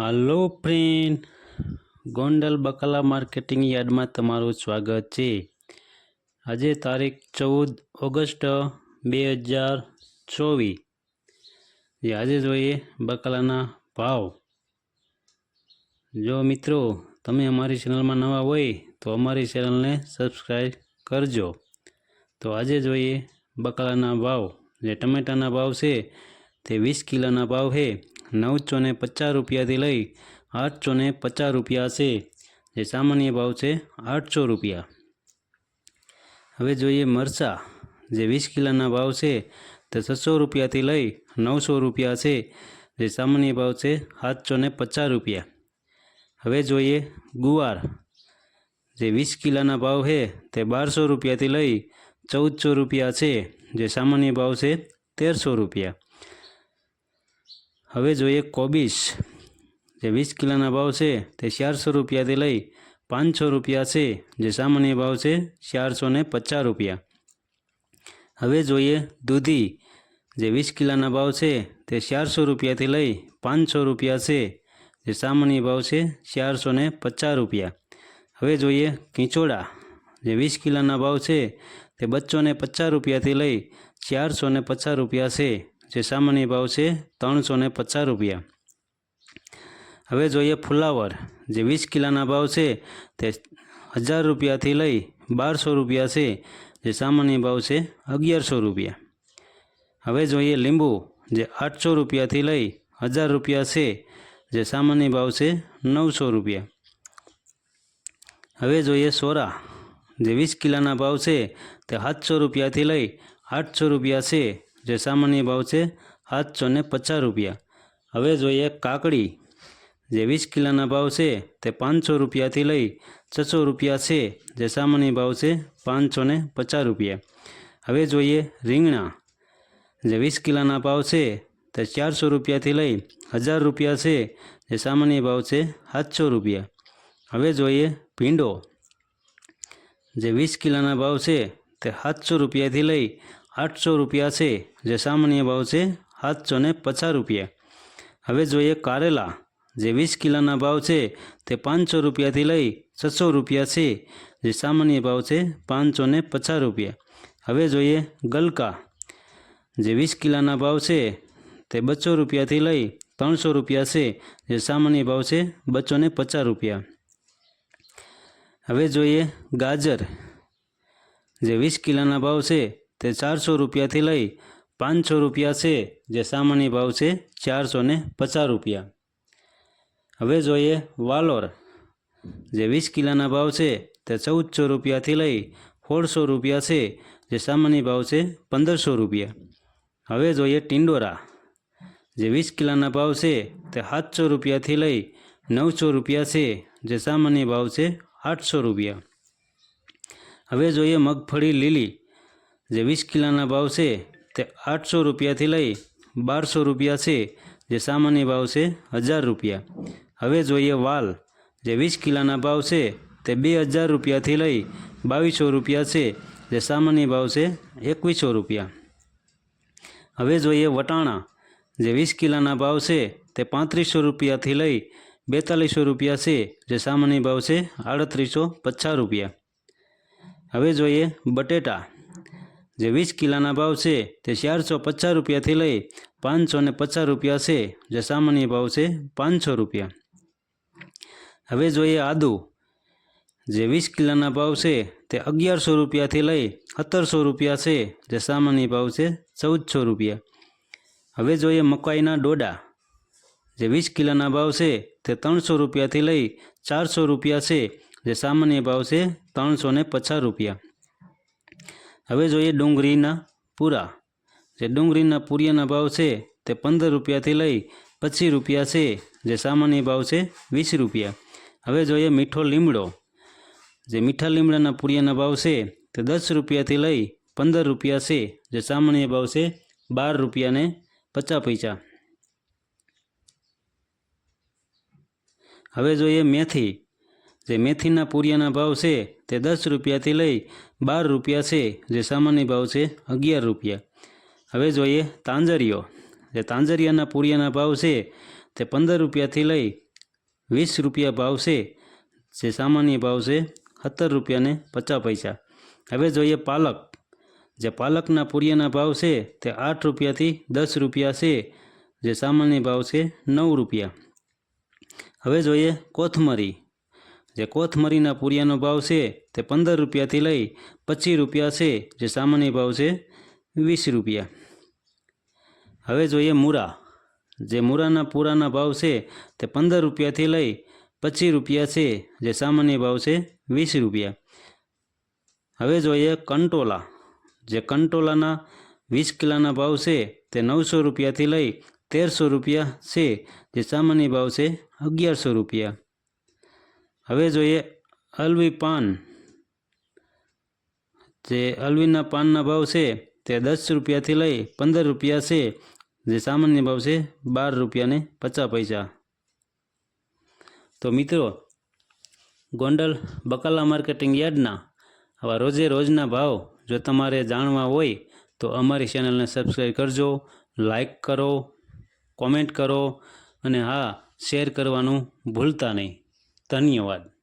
હાલો friend, Gondal બકાલા marketing યાર્ડમાં તમારું સ્વાગત છે. આજે તારીખ ચૌદ ઓગસ્ટ બે હજાર ચોવીસ. જે આજે જોઈએ બકાલાના ભાવ. જો મિત્રો, તમે અમારી ચેનલમાં નવા હોય તો અમારી ચેનલને સબસ્ક્રાઈબ કરજો. તો આજે જોઈએ બકાલાના ભાવ. જે ટમેટાના ભાવ છે તે વીસ કિલોના ભાવ છે. નવસો ને પચાસ રૂપિયાથી લઈ આઠસો ને પચાસ રૂપિયા છે જે સામાન્ય ભાવ છે આઠસો રૂપિયા. હવે જોઈએ મરચાં. જે વીસ કિલોના ભાવ છે તે છસો રૂપિયાથી લઈ નવસો રૂપિયા છે જે સામાન્ય ભાવ છે સાતસો ને પચાસ રૂપિયા. હવે જોઈએ ગુવાર. જે વીસ કિલોના ભાવ છે તે બારસો રૂપિયાથી લઈ ચૌદસો રૂપિયા છે. જે સામાન્ય ભાવ છે તેરસો રૂપિયા. હવે જોઈએ કોબીસ જે વીસ કિલોના ભાવ છે તે ચારસો રૂપિયાથી લઈ પાંચસો રૂપિયા છે. જે સામાન્ય ભાવ છે ચારસો ને પચાસ રૂપિયા. હવે જોઈએ દૂધી. જે વીસ કિલોના ભાવ છે તે ચારસો રૂપિયાથી લઈ પાંચસો રૂપિયા છે. જે સામાન્ય ભાવ છે ચારસો ને પચાસ રૂપિયા. હવે જોઈએ કીચોડા. જે વીસ કિલોના ભાવ છે તે બચ્ચો ને પચાસ રૂપિયાથી લઈ ચારસો ને પચાસ રૂપિયા છે. જે સામાન્ય ભાવ છે ત્રણસો ને પચાસ રૂપિયા. હવે જોઈએ ફુલાવર. જે વીસ કિલાના ભાવ છે તે હજાર રૂપિયાથી લઈ બારસો રૂપિયા છે. જે સામાન્ય ભાવ છે અગિયારસો રૂપિયા. હવે જોઈએ લીંબુ. જે આઠસો રૂપિયાથી લઈ હજાર રૂપિયા છે. જે સામાન્ય ભાવ છે નવસો રૂપિયા. હવે જોઈએ સોરા. જે વીસ કિલાના ભાવ છે તે સાતસો રૂપિયાથી લઈ આઠસો રૂપિયા છે. જે સામાન્ય ભાવ છે સાતસો ને પચાસ રૂપિયા. હવે જોઈએ કાકડી. જે વીસ કિલોના ભાવ છે તે પાંચસો રૂપિયાથી લઈ છસો રૂપિયા છે. જે સામાન્ય ભાવ છે પાંચસો ને પચાસ રૂપિયા. હવે જોઈએ રીંગણા. જે વીસ કિલોના ભાવ છે તે ચારસો રૂપિયાથી લઈ હજાર રૂપિયા છે. જે સામાન્ય ભાવ છે સાતસો રૂપિયા. હવે જોઈએ ભીંડો. જે વીસ કિલોના ભાવ છે તે સાતસો રૂપિયાથી લઈ આઠસો રૂપિયા છે, જે સામાન્ય ભાવ છે, સાતસો ને પચાસ રૂપિયા. હવે જોઈએ કારેલા, જે વીસ કિલોના ભાવ છે, તે પાંચસો રૂપિયાથી લઈ છસો રૂપિયા છે, જે સામાન્ય ભાવ છે, પાંચસો ને પચાસ રૂપિયા. હવે જોઈએ ગલકા, જે વીસ કિલોના ભાવ છે, તે બસો રૂપિયાથી લઈ ત્રણસો રૂપિયા છે, જે સામાન્ય ભાવ છે, બસો ને પચાસ રૂપિયા. હવે જોઈએ ગાજર, જે વીસ કિલોના ભાવ છે તે ચારસો રૂપિયાથી લઈ પાંચસો રૂપિયા છે, જે સામાન્ય ભાવ છે ચારસો ને પચાસ રૂપિયા. હવે જોઈએ વાલોર. જે વીસ કિલોના ભાવ છે, તે ચૌદસો રૂપિયાથી લઈ સોળસો રૂપિયા છે, જે સામાન્ય ભાવ છે પંદરસો રૂપિયા. હવે જોઈએ ટિંડોરા. જે વીસ કિલોના ભાવ છે, તે સાતસો રૂપિયાથી લઈ નવસો રૂપિયા છે, જે સામાન્ય ભાવ છે આઠસો રૂપિયા. હવે જોઈએ મગફળી લીલી. જે વીસ કિલોના ભાવ છે તે આઠસો રૂપિયાથી લઈ બારસો રૂપિયા છે, જે સામાન્ય ભાવ છે હજાર રૂપિયા. હવે જોઈએ વાલ. જે વીસ કિલોના ભાવ છે તે બે હજાર રૂપિયાથી લઈ બાવીસો રૂપિયા છે, જે સામાન્ય ભાવ છે એકવીસો રૂપિયા. હવે જોઈએ વટાણા. જે વીસ કિલોના ભાવ છે તે પાંત્રીસો રૂપિયાથી લઈ બેતાલીસો રૂપિયા છે, જે સામાન્ય ભાવ છે આડત્રીસો પચાસ રૂપિયા. હવે જોઈએ બટેટા. જે વીસ કિલોના ભાવ છે તે ચારસો પચાસ રૂપિયાથી લઈ પાંચસો ને પચાસ રૂપિયા છે, જે સામાન્ય ભાવ છે પાંચસો રૂપિયા. હવે જોઈએ આદુ. જે વીસ કિલોના ભાવ છે તે અગિયારસો રૂપિયાથી લઈ સત્તરસો રૂપિયા છે, જે સામાન્ય ભાવ છે ચૌદસો રૂપિયા. હવે જોઈએ મકાઈના ડોડા. જે વીસ કિલોના ભાવ છે તે ત્રણસો રૂપિયાથી લઈ ચારસો રૂપિયા છે, જે સામાન્ય ભાવ છે ત્રણસો પચાસ રૂપિયા. હવે જોઈએ ડુંગળીના પૂરા. જે ડુંગળીના પૂરિયાના ભાવ છે તે પંદર રૂપિયાથી લઈ પચીસ રૂપિયા છે. જે સામાન્ય ભાવ છે વીસ રૂપિયા. હવે જોઈએ મીઠો લીમડો. જે મીઠા લીમડાના પૂરિયાના ભાવ છે તે દસ રૂપિયાથી લઈ પંદર રૂપિયા છે. જે સામાન્ય ભાવ છે બાર રૂપિયાને પચાસ પૈસા. હવે જોઈએ મેથી. જે મેથીના પૂરિયાના ભાવ છે તે દસ રૂપિયાથી લઈ બાર રૂપિયા છે, જે સામાન્ય ભાવ છે અગિયાર રૂપિયા. હવે જોઈએ તાંજરીઓ. જે તાંજરિયાના પૂરિયાના ભાવ છે તે પંદર રૂપિયાથી લઈ વીસ રૂપિયા ભાવ છે, જે સામાન્ય ભાવ છે સત્તર રૂપિયાને પચાસ પૈસા. હવે જોઈએ પાલક. જે પાલકના પૂરિયાના ભાવ છે તે આઠ રૂપિયાથી દસ રૂપિયા છે, જે સામાન્ય ભાવ છે નવ રૂપિયા. હવે જોઈએ કોથમરી. જે કોથમરીના પૂરિયાનો ભાવ છે તે પંદર રૂપિયાથી લઈ પચીસ રૂપિયા છે, જે સામાન્ય ભાવ છે વીસ રૂપિયા. હવે જોઈએ મૂરા. જે મૂરાના પૂરાના ભાવ છે તે પંદર રૂપિયાથી લઈ પચીસ રૂપિયા છે, જે સામાન્ય ભાવ છે વીસ રૂપિયા. હવે જોઈએ કંટોલા. જે કંટોલાના વીસ કિલોના ભાવ છે તે નવસો રૂપિયાથી લઈ તેરસો રૂપિયા છે, જે સામાન્ય ભાવ છે અગિયારસો રૂપિયા. હવે જોઈએ અલવી પાન. જે અલવીના પાનના ભાવ છે તે દસ રૂપિયાથી લઈ પંદર રૂપિયા છે. જે સામાન્ય ભાવ છે બાર રૂપિયાને પચાસ પૈસા. તો મિત્રો, ગોંડલ બકાલા માર્કેટિંગ યાર્ડના આવા રોજે રોજના ભાવ જો તમારે જાણવા હોય તો અમારી ચેનલને સબસ્ક્રાઈબ કરજો લાઈક કરો, કોમેન્ટ કરો અને હા, શેર કરવાનું ભૂલતા નહીં. ધન્યવાદ.